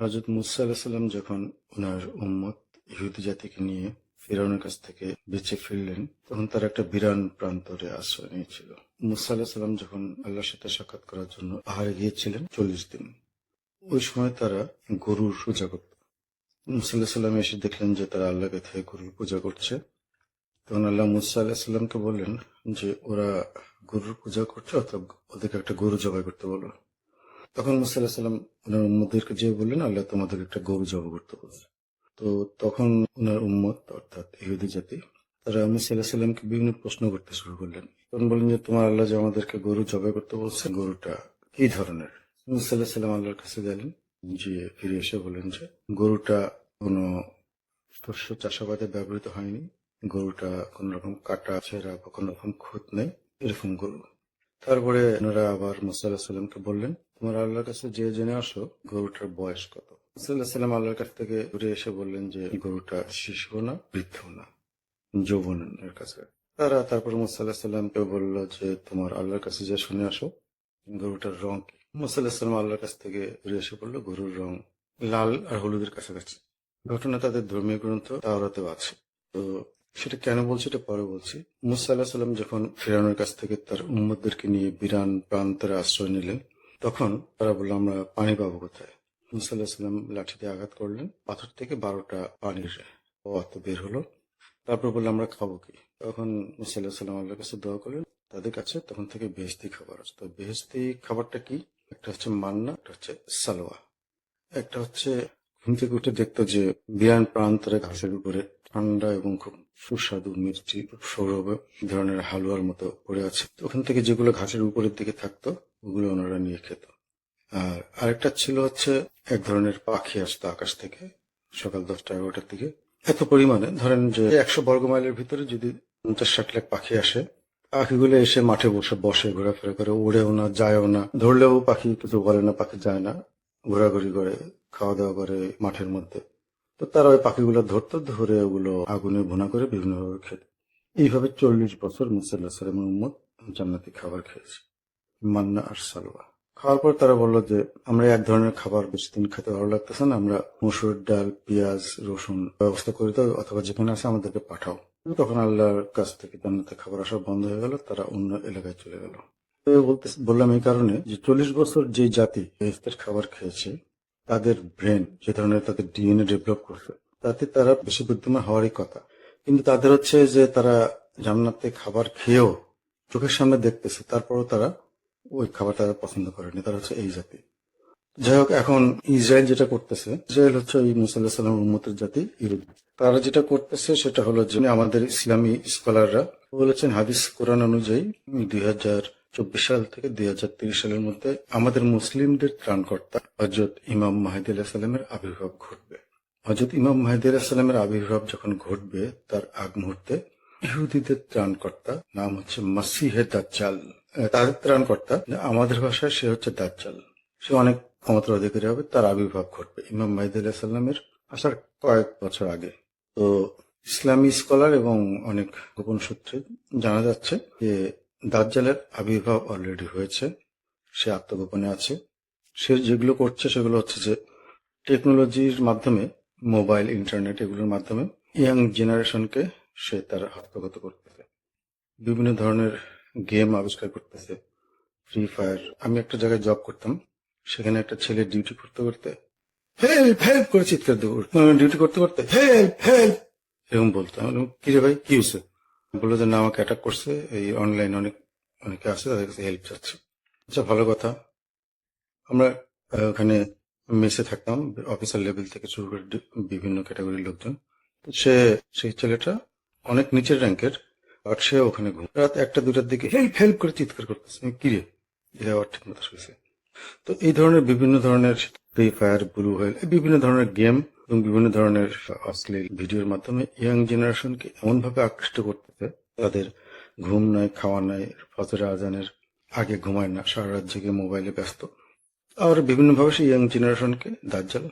হজরত মুসা আলাহিসাল্লাম যখন ওনার উম্মত ইহুদি জাতিকে নিয়ে ফিরাউনের কাছ থেকে বেঁচে ফিরলেন, তখন তারা একটা বিরান প্রান্তরে আশ্রয় নিয়েছিল। মুসা যখন আল্লাহর সাথে সাক্ষাৎ করার জন্য পাহাড়ে গিয়েছিলেন, চল্লিশ দিন। ওই সময় তারা গরুর পূজা করত। মুসা আলাহিসাল্লাম এসে দেখলেন যে তারা আল্লাহকে থেকে গরুর পূজা করছে। তখন আল্লাহ মুসা আলাহিসাল্লামকে বললেন যে, ওরা গরুর পূজা করছে, অথবা ওদেরকে একটা গরু জবাই করতে বলো। তখন মুসা আলাহিসাল্লাম ওনার উম্মদেরকে যে বললেন, আল্লাহ তোমাদের একটা গরু জব করতে বলছে। তো তখন ওনার উম্মত, অর্থাৎ ইহুদি জাতি, তারা মুসা আলাহিসাল্লামকে বিভিন্ন প্রশ্ন করতে শুরু করলেন। তখন বললেন যে, তোমার আল্লাহ যে আমাদেরকে গরু জবাই করতে বলছে, গরুটা কি ধরনের? মুসা আলাহিসাল্লাম আল্লাহর কাছে গেলেন, যে ফিরে এসে বলেন যে, গরুটা কোনো শস্য চাষাবাদে ব্যবহৃত হয়নি, গরুটা কোন রকম কাটা, ছেঁড়া বা কোন রকম খুঁত নেই, এরকম গরু। তারপরে ওনারা আবার মুসাল্লাহ সাল্লামকে বললেন তোমার আল্লাহর কাছে যে জেনে আসো, গরুটার বয়স কত? মুসাল্লাহ সাল্লাম আল্লাহর কাছ থেকে ঘুরে এসে বললেন যে, গরুটা শিশু না বৃদ্ধ না যৌবনের কাছে। তারা তারপর মুসাল্লাহ সাল্লামকে বলল যে, তোমার আল্লাহর কাছে যে শুনে আসো, গরুটার রং কি? মুসাল্লাহ সাল্লাম আল্লাহর কাছ থেকে ঘুরে এসে বলল, গরুর রং লাল আর হলুদের কাছাকাছি। ঘটনা তাদের ধর্মীয় গ্রন্থ তাওরাতেও আছে। তো সেটা কেন বলছি, এটা পরে বলছি। মুসা আল্লাহ সাল্লাম যখন ফেরানোর কাছ থেকে তার উম্মদদেরকে নিয়ে বিরান প্রান্তের আশ্রয় নিলেন তখন তারা বলল, আমরা পানি পাবো কোথায়? মুসা আল্লাহ সাল্লাম লাঠিতে আঘাত করলেন, পাথর থেকে বারোটা পানির অত বের হলো। তারপর বলল, আমরা খাব কি? তখন মুসা আল্লাহ সাল্লাম আল্লাহর কাছে দোয়া করলেন, তাদের কাছে তখন থেকে বেহস্তি খাবার আছে। তো বেহস্তি খাবারটা কি? একটা হচ্ছে মান্না, একটা হচ্ছে সালোয়া। একটা হচ্ছে ঘুম থেকে উঠে দেখতো যে বিরান প্রান্তরে ঘাসের উপরে ঠান্ডা এবং খুব সুস্বাদু মিষ্টি সৌরভ ধরনের হালুয়ার মতো পড়ে আছে। ওখান থেকে যেগুলো ঘাসের উপরের দিকে থাকতো ওগুলো ওনারা নিয়ে খেত। আর আরেকটা ছিল হচ্ছে এক ধরনের পাখি আসতো আকাশ থেকে, সকাল দশটা এগারোটার দিকে। এত পরিমাণে, ধরেন যে একশো বর্গ মাইলের ভিতরে যদি পঞ্চাশ ষাট লাখ পাখি আসে, পাখিগুলো এসে মাঠে বসে বসে, ঘোরাফেরা করে, উড়েও না, যায়ও না। ধরলেও পাখি কিছু বলে না, পাখি যায় না। ঘোরাঘুরি করে খাওয়া দাওয়া করে মাঠের মধ্যে। তো তারা ওই পাখিগুলো ধরতো, ধরে ওগুলো আগুনে ভুনা করে বিভিন্নভাবে খেত। এইভাবে চল্লিশ বছর মুসাল্লাহ সালাম উম্মদ জান্নাতি খাবার খেয়েছে। মান্না আর সালোয়া। খাওয়ার পর তারা বলল যে, আমরা এক ধরনের খাবার বেশি দিন খেতে ভালো লাগতেছে না, আমরা মসুর ডাল, পেঁয়াজ, রসুন ব্যবস্থা করে দাও, অথবা যেখানে আছে আমাদেরকে পাঠাও। তখন আল্লাহর কাছ থেকে জান্নাতে খাবার আসা বন্ধ হয়ে গেল, তারা অন্য এলাকায় চলে গেল। বললাম এই কারণে যে, চল্লিশ বছর যে জাতি বেহেস্তের খাবার খেয়েছে, তাদের ব্রেন যে ধরনের তাদের ডিএনএ ডেভেলপ করছে, তাতে তারা বেশি বুদ্ধিমান হওয়ারই কথা। কিন্তু তাদের হচ্ছে যে, তারা জান্নাতে খাবার খেয়েও চোখের সামনে দেখতেছে, তারপরও তারা ওই খাবার তারা পছন্দ করেনি, তারা হচ্ছে এই জাতি। যাই হোক, এখন ইসরায়েল যেটা করতেছে, ইসরায়েল হচ্ছে ওই মুসাল্লাহ সাল্লাম জাতি ইহুদ। তারা যেটা করতেছে সেটা হলো যে, আমাদের ইসলামী স্কলাররা বলেছেন হাদিস কোরআন অনুযায়ী দুই হাজার চব্বিশ সাল থেকে দুই হাজার তিরিশ সালের মধ্যে আমাদের মুসলিমদের ত্রাণকর্তা হজরত ইমাম মাহিদ আলাহ আবির্ভাব ঘটবে। হজরত ইমাম মাহিদ আলাহ সাল্লামের আবির্ভাব যখন ঘটবে, তার আগ মুহূর্তে ইহুদিদের ত্রাণকর্তা নাম হচ্ছে মাসিহে দাজ্জাল। তাদের ত্রাণকর্তা আমাদের ভাষায় সে হচ্ছে দাজ্জাল। সে অনেক ক্ষমতার অধিকারী হবে, তার আবির্ভাব ঘটবে। ইমাম মাহিদ আলাহ সাল্লামের আসার কয়েক বছর আগে। তো ইসলামী স্কলার এবং অনেক গোপন সূত্রে জানা যাচ্ছে যে দাজ্জালের আবির্ভাব অলরেডি হয়েছে, সে আত্মগোপনে আছে। সে যেগুলো করছে সেগুলো হচ্ছে যে টেকনোলজির মাধ্যমে মোবাইল ইন্টারনেট এগুলোর মাধ্যমে ইয়াং জেনারেশনকে সে তার হস্তগত করতেছে বিভিন্ন ধরনের গেম আবিষ্কার করতেছে ফ্রি ফায়ার আমি একটা জায়গায় জব করতাম, সেখানে একটা ছেলে ডিউটি করতে করতে হেল্প হেল্প করে চিৎকার দেবো ডিউটি করতে করতে? হেল্প হেল্প এরকম বলতো। আমি কি রে ভাই, কি হয়েছে? বলল যে, না, আমাকে অ্যাটাক করছে, এই অনলাইন অনেক, অনেকে আছে, তাদের কাছে হেল্প চাচ্ছে। আচ্ছা ভালো কথা। আমরা ওখানে মেসে থাকতাম অফিসার লেভেল থেকে শুরু করে বিভিন্ন ক্যাটাগরির লোকজন। সে, সেই ছেলেটা অনেক নিচের র্যাঙ্কের আর সে ওখানে ঘুম রাত একটা দুটার দিকে হেল্প হেল্প করে চিৎকার করতেছে। কি রে আবার ঠিক মতো শুয়েছে। তো এই ধরনের বিভিন্ন ধরনের ফ্রি ফায়ার ব্লু হোয়েল বিভিন্ন ধরনের গেম এবং বিভিন্ন ধরনের অশ্লীল ভিডিওর মাধ্যমে ইয়াং জেনারেশনকে এমন ভাবে আকৃষ্ট করতেছে, তাদের ঘুম নাই, খাওয়া নাই, ফজর, আজানের আগে ঘুমায় না, সারা রাত জেগে মোবাইলে ব্যস্ত। আর বিভিন্ন ভাবে সেই ইয়াং জেনারেশনকে দাজ্জাল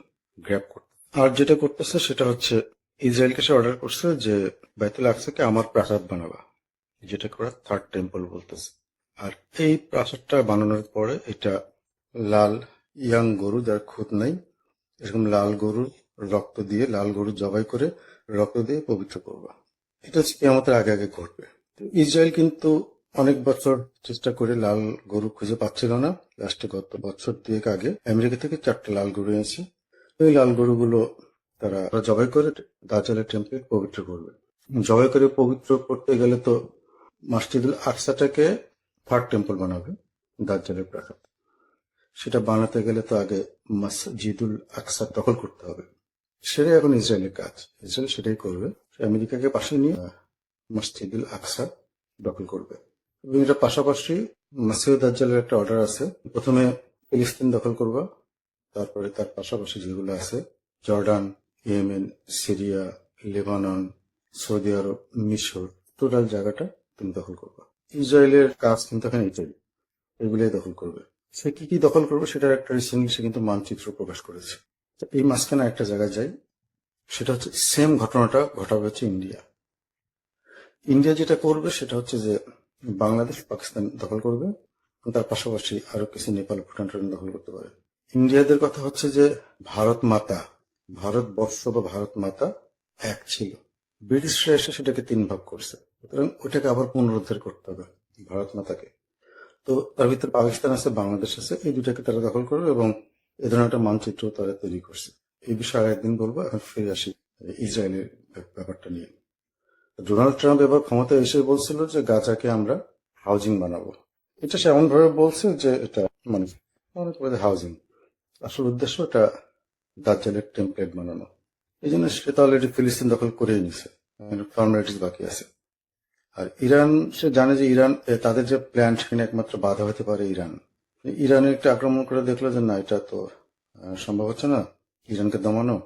গ্র্যাপ করতে আর যেটা করতেছে সেটা হচ্ছে ইসরায়েলকে সে অর্ডার করছে যে বাইতুল আকসাকে আমার প্রাসাদ বানাবা। যেটা করা থার্ড টেম্পল বলতেছে। আর এই প্রাসাদটা বানানোর পরে এটা লাল ইয়াং গরু, যার খুঁত নাই, এরকম লাল গরুর রক্ত দিয়ে, লাল গরু জবাই করে রক্ত দিয়ে পবিত্র করবা। এটা কেমতের আগে আগে ঘটবে। ইসরায়েল কিন্তু অনেক বছর চেষ্টা করে লাল গরু খুঁজে পাচ্ছিল না। লাস্টে গত বছর দুয়েক আগে আমেরিকা থেকে চারটে লাল গরু এনেছে। ওই লাল গরুগুলো তারা জবাই করে দাজালের টেম্পেল পবিত্র করবে। জবাই করে পবিত্র করতে গেলে তো মসজিদুল আকসাটাকে থার্ড টেম্পল বানাবে দাজ্জালের প্রাসাদ। সেটা বানাতে গেলে তো আগে মসজিদুল আকসা দখল করতে হবে। সেটাই এখন ইসরায়েলের কাজ। ইসরায়েল সেটাই করবে। আমেরিকাকে পাশে নিয়ে মসজিদুল আকসা দখল করবে। এবং এটা পাশাপাশি মাসিউদ দাজ্জালের একটা অর্ডার আছে। প্রথমে ফিলিস্তিন দখল করবা, তারপরে তার পাশাপাশি যেগুলো আছে, Jordan Yemen, Syria, Lebanon, Saudi Arab, মিশর, টোটাল জায়গাটা তুমি দখল করবা। ইসরায়েলের কাজ কিন্তু এখানে এটাই এগুলোই দখল করবে। সে কি কি দখল করবে সেটার একটা রিসেন্টলি সে কিন্তু মানচিত্র প্রকাশ করেছে। এই মাঝখানে একটা জায়গায় যাই, সেটা হচ্ছে সেম ঘটনাটা ঘটাবে হচ্ছে ইন্ডিয়া। ইন্ডিয়া যেটা করবে সেটা হচ্ছে যে বাংলাদেশ, পাকিস্তান দখল করবে তার পাশাপাশি আরও কিছু নেপাল, ভুটান দখল করতে পারে। ইন্ডিয়াদের কথা হচ্ছে যে ভারত মাতা ভারতবর্ষ বা ভারত মাতা এক ছিল। ব্রিটিশরা এসে সেটাকে তিন ভাগ করছে। সুতরাং ওটাকে আবার পুনরুদ্ধার করতে হবে ভারত মাতাকে তো তার ভিতরে পাকিস্তান আছে, বাংলাদেশ আছে, এই দুটাকে তারা দখল করবে এবং এ ধরনের একটা মানচিত্র তারা তৈরি করছে। এই বিষয়ে আর একদিন বলব, এখন ফিরে আসি ইসরায়েলের ব্যাপারটা নিয়ে। ডোনাল্ড ট্রাম্প এবার ক্ষমতা এসে বলছিল যে গাজাকে আমরা হাউজিং বানাবো। এটা সে এমন ভাবে বলছে যে এটা মানে হাউজিং। আসল উদ্দেশ্য এটা দাজ্জালের টেমপ্লেট বানানো। এই জন্য সে তো অলরেডি ফিলিস্তিন দখল করেই নিছে। ফর্মালিটিস বাকি আছে। আর ইরান, সে জানে যে ইরান তাদের যে প্ল্যান সেখানে একমাত্র বাধা হতে পারে ইরান। ইরানের একটা আক্রমণ করে দেখল যে, না, এটা তো সম্ভব হচ্ছে না। ইরানকে দমানো।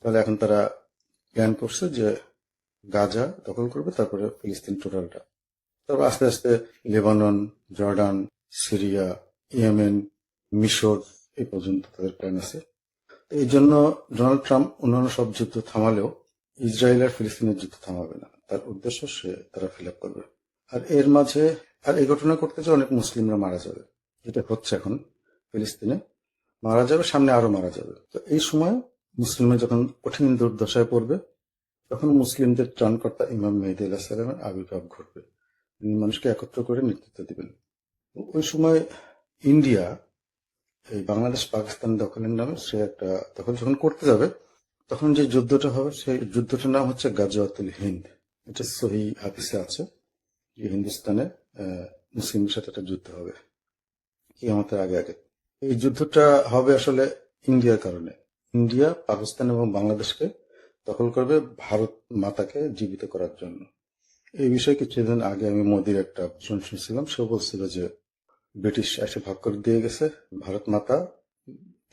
তাহলে এখন তারা প্ল্যান করছে যে গাজা দখল করবে, তারপরে ফিলিস্তিন টোটালটা। তারপর আস্তে আস্তে লেবানন, জর্ডান, সিরিয়া, ইয়েমেন, মিশর, এই পর্যন্ত তাদের প্ল্যান আছে। এই জন্য ডোনাল্ড ট্রাম্প অন্যান্য সব যুদ্ধ থামালেও ইসরায়েল আর ফিলিস্তিনের যুদ্ধ থামাবে না। তার উদ্দেশ্য সে তারা ফিল করবে। আর এর মাঝে আর এই ঘটনা করতে যে অনেক মুসলিমরা মারা যাবে। যেটা হচ্ছে এখন ফিলিস্তিনে। মারা যাবে, সামনে আরও মারা যাবে। তো এই সময় মুসলিমরা যখন কঠিন দুর্দশায় পড়বে, তখন মুসলিমদের ত্রাণকর্তা ইমাম মেহেদি আল্লাহ সালামের আবির্ভাব ঘটবে। তিনি মানুষকে একত্র করে নেতৃত্ব দিবেন। ওই সময় ইন্ডিয়া এই বাংলাদেশ পাকিস্তান দখলের নামে সে একটা দখল যখন করতে যাবে, তখন যে যুদ্ধটা হবে, সেই যুদ্ধটার নাম হচ্ছে গাজওয়াতুল হিন্দ। এটা সহি হাদিসে আছে যে হিন্দুস্তানে মুসলিমের সাথে একটা যুদ্ধ হবে। কি আমাদের আগে আগে। এই যুদ্ধটা হবে আসলে ইন্ডিয়ার কারণে। ইন্ডিয়া, পাকিস্তান এবং বাংলাদেশকে দখল করবে ভারত মাতাকে জীবিত করার জন্য। এই বিষয়ে কিছুদিন আগে আমি মোদির একটা ভাষণ শুনছিলাম সে বলছিল যে ব্রিটিশ এসে ভাগ করে দিয়ে গেছে ভারত মাতা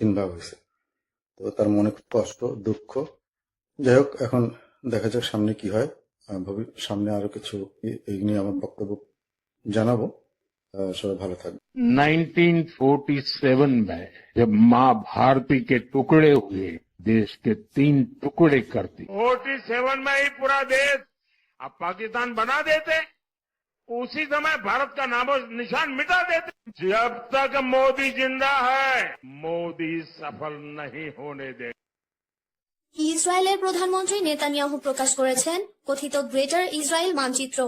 তিন ভাগ হয়েছে তো তার মনে খুব কষ্ট দুঃখ যাই হোক এখন দেখা যাক সামনে কি হয় আহ, ভবি- সামনে আরো কিছু এ- এই নিয়ে আমার বক্তব্য জানাবো আহ, সবাই ভালো থাকবে 1947 में जब माँ भारती के टुकड़े हुए देश के तीन टुकड़े कर दिए 47 में ही पूरा देश अब पाकिस्तान बना देते उसी समय भारत का नामो निशान मिटा देते जब तक मोदी जिंदा है मोदी सफल नहीं होने दे ইসরায়েলের প্রধানমন্ত্রী নেতানিয়াহু প্রকাশ করেছেন কথিত গ্রেটার ইসরায়েল মানচিত্র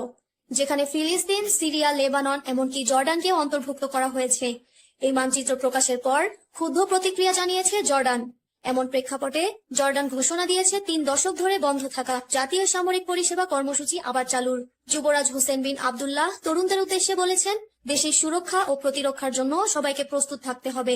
যেখানে ফিলিস্তিন সিরিয়া লেবানন এমনকি জর্ডানকে অন্তর্ভুক্ত করা হয়েছে এই মানচিত্র প্রকাশের পর ক্ষুব্ধ প্রতিক্রিয়া জানিয়েছে জর্ডান এমন প্রেক্ষাপটে জর্ডান ঘোষণা দিয়েছে, তিন দশক ধরে বন্ধ থাকা জাতীয় সামরিক পরিষেবা কর্মসূচি আবার চালুর। যুবরাজ হোসেন বিন আবদুল্লাহ তরুণদের উদ্দেশ্যে বলেছেন, দেশের সুরক্ষা ও প্রতিরক্ষার জন্য সবাইকে প্রস্তুত থাকতে হবে।